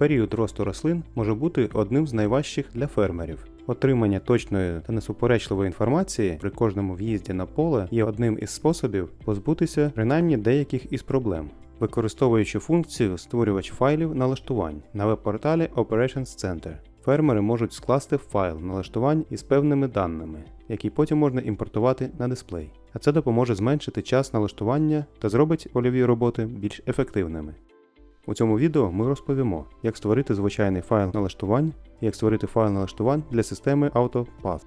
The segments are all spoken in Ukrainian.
Період росту рослин може бути одним з найважчих для фермерів. Отримання точної та несуперечливої інформації при кожному в'їзді на поле є одним із способів позбутися принаймні деяких із проблем. Використовуючи функцію створювач файлів налаштувань на веб-порталі Operations Center, фермери можуть скласти файл налаштувань із певними даними, які потім можна імпортувати на дисплей. А це допоможе зменшити час налаштування та зробить польові роботи більш ефективними. У цьому відео ми розповімо, як створити звичайний файл налаштувань і як створити файл налаштувань для системи AutoPath.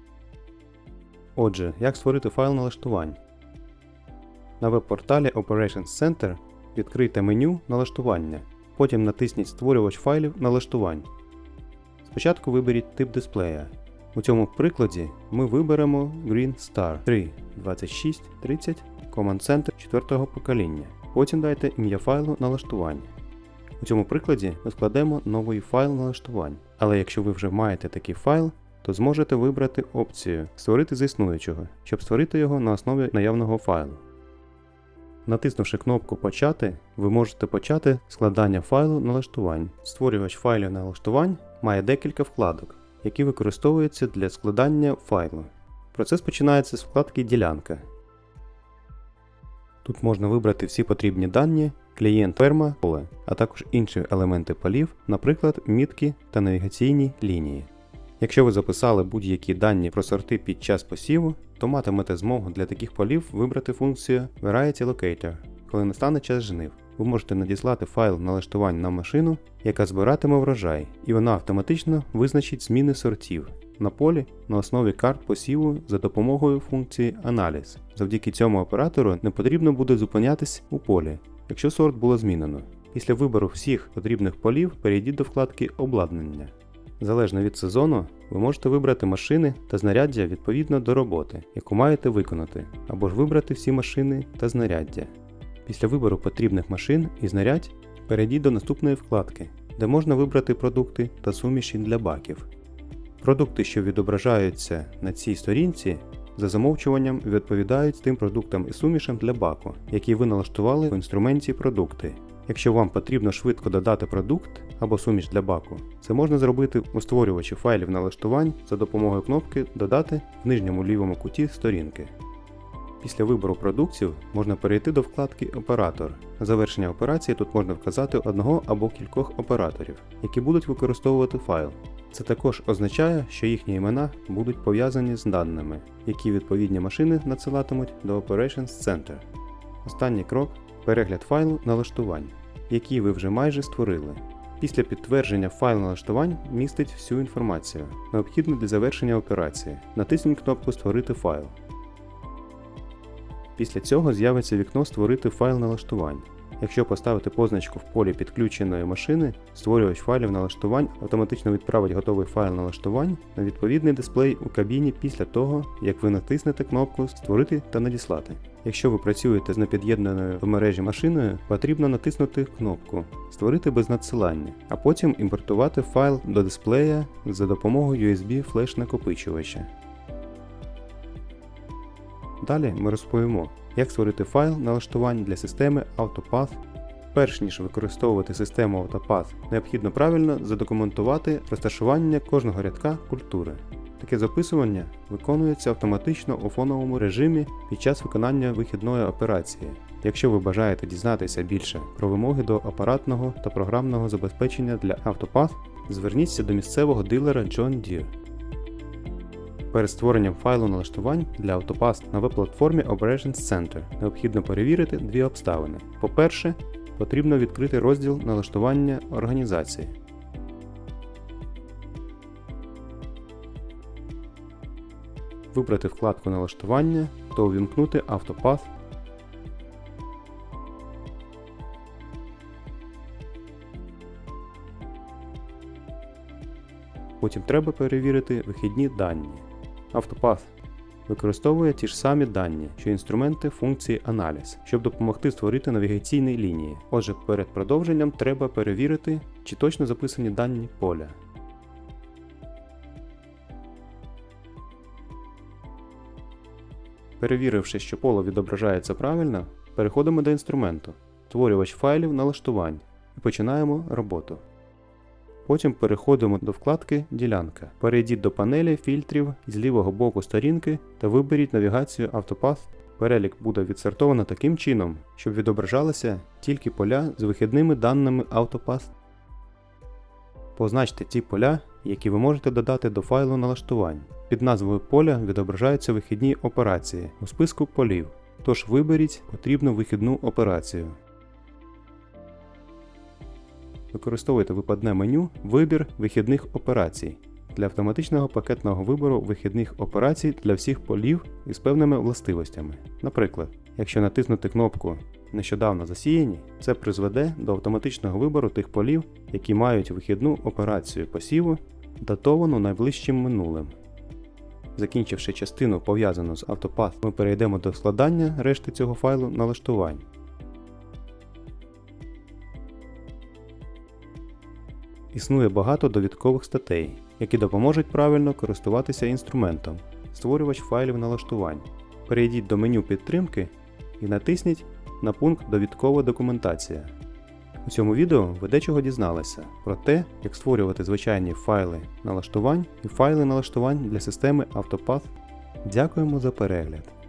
Отже, як створити файл налаштувань. На веб-порталі Operations Center відкрийте меню Налаштування. Потім натисніть Створювач файлів налаштувань. Спочатку виберіть тип дисплея. У цьому прикладі ми виберемо Green Star 3 26 30 Command Center 4 покоління. Потім дайте ім'я файлу налаштування. У цьому прикладі ми складемо новий файл налаштувань. Але якщо ви вже маєте такий файл, то зможете вибрати опцію Створити з існуючого, щоб створити його на основі наявного файлу. Натиснувши кнопку Почати, ви можете почати складання файлу налаштувань. Створювач файлів налаштувань має декілька вкладок, які використовуються для складання файлу. Процес починається з вкладки Ділянка. Тут можна вибрати всі потрібні дані, клієнт ферма, поле, а також інші елементи полів, наприклад, мітки та навігаційні лінії. Якщо ви записали будь-які дані про сорти під час посіву, то матимете змогу для таких полів вибрати функцію Variety Locator, коли настане час жнив. Ви можете надіслати файл налаштувань на машину, яка збиратиме врожай, і вона автоматично визначить зміни сортів на полі на основі карт посіву за допомогою функції Аналіз. Завдяки цьому оператору не потрібно буде зупинятись у полі, якщо сорт було змінено. Після вибору всіх потрібних полів перейдіть до вкладки Обладнання. Залежно від сезону, ви можете вибрати машини та знаряддя відповідно до роботи, яку маєте виконати, або ж вибрати всі машини та знаряддя. Після вибору потрібних машин і знарядь перейдіть до наступної вкладки, де можна вибрати продукти та суміші для баків. Продукти, що відображаються на цій сторінці, за замовчуванням відповідають тим продуктам і сумішам для баку, які ви налаштували в інструменті Продукти. Якщо вам потрібно швидко додати продукт або суміш для баку, це можна зробити у створювачі файлів налаштувань за допомогою кнопки Додати в нижньому лівому куті сторінки. Після вибору продуктів можна перейти до вкладки Оператор. На завершення операції тут можна вказати одного або кількох операторів, які будуть використовувати файл. Це також означає, що їхні імена будуть пов'язані з даними, які відповідні машини надсилатимуть до Operations Center. Останній крок перегляд файлу налаштувань, який ви вже майже створили. Після підтвердження файл налаштувань містить всю інформацію, необхідну для завершення операції. Натисніть кнопку Створити файл. Після цього з'явиться вікно Створити файл налаштувань. Якщо поставити позначку в полі підключеної машини, створювач файлів налаштувань автоматично відправить готовий файл налаштувань на відповідний дисплей у кабіні після того, як ви натиснете кнопку Створити та надіслати. Якщо ви працюєте з непід'єднаною до мережі машиною, потрібно натиснути кнопку Створити без надсилання, а потім імпортувати файл до дисплея за допомогою USB флеш накопичувача. Далі ми розповімо, як створити файл налаштувань для системи AutoPath. Перш ніж використовувати систему AutoPath, необхідно правильно задокументувати розташування кожного рядка культури. Таке записування виконується автоматично у фоновому режимі під час виконання вихідної операції. Якщо ви бажаєте дізнатися більше про вимоги до апаратного та програмного забезпечення для AutoPath, зверніться до місцевого дилера John Deere. Перед створенням файлу налаштувань для AutoPath на веб-платформі Operations Center необхідно перевірити дві обставини. По-перше, потрібно відкрити розділ налаштування організації. Вибрати вкладку налаштування та увімкнути AutoPath. Потім треба перевірити вихідні дані. AutoPath використовує ті ж самі дані, що інструменти функції аналіз, щоб допомогти створити навігаційні лінії. Отже, перед продовженням треба перевірити, чи точно записані дані поля. Перевіривши, що поле відображається правильно, переходимо до інструменту, створювач файлів налаштувань і починаємо роботу. Потім переходимо до вкладки Ділянка. Перейдіть до панелі фільтрів з лівого боку сторінки та виберіть навігацію Автопаth. Перелік буде відсортовано таким чином, щоб відображалися тільки поля з вихідними даними Autopath. Позначте ті поля, які ви можете додати до файлу налаштувань. Під назвою поля відображаються вихідні операції у списку полів, тож виберіть потрібну вихідну операцію. Використовуйте випадне меню Вибір вихідних операцій для автоматичного пакетного вибору вихідних операцій для всіх полів із певними властивостями. Наприклад, якщо натиснути кнопку Нещодавно засіяні, це призведе до автоматичного вибору тих полів, які мають вихідну операцію посіву, датовану найближчим минулим. Закінчивши частину пов'язану з Autopath, ми перейдемо до складання решти цього файлу налаштувань. Існує багато довідкових статей, які допоможуть правильно користуватися інструментом, створювач файлів налаштувань. Перейдіть до меню підтримки і натисніть на пункт Довідкова документація. У цьому відео ви дечого дізналися про те, як створювати звичайні файли налаштувань і файли налаштувань для системи Autopath. Дякуємо за перегляд!